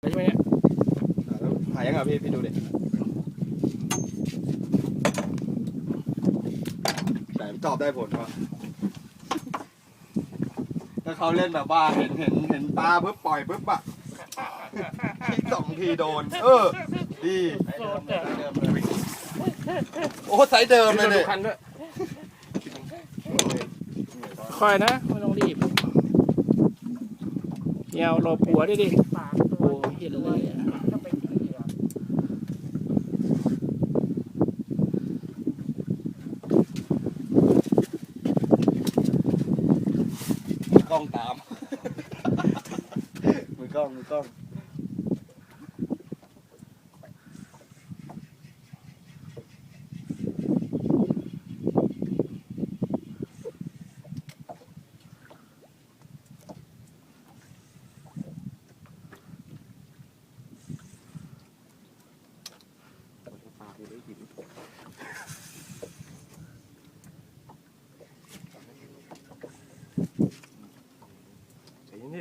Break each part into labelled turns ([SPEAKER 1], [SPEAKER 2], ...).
[SPEAKER 1] ใช่ไหมเนี่ย
[SPEAKER 2] อ่าแล้วหายยังอะพี่พี่ดูดิแต่ตอบได้ผลป่ะถ้าเขาเล่นแบบว่าเห็นเห็นเห็นปลาปุ๊บปล่อยปุ๊บอะทีสองทีโดน เออ ดีโอ้ไซส์เดิมเลย
[SPEAKER 1] ดู
[SPEAKER 2] เนี่ย
[SPEAKER 1] คันด้วยคอยนะไม่ต้องรีบเดี๋ยวรอปัวด้วยดิ
[SPEAKER 3] สามตัว
[SPEAKER 1] โอ้ เห็นเลยอะ
[SPEAKER 3] ก็เป็นเหยื่อก
[SPEAKER 2] ล้องตาม มือกล้องมือกล้อง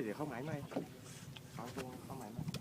[SPEAKER 1] เดี๋ยวเข้าหมายใหม่เอาตัวเข้าหมายใหม่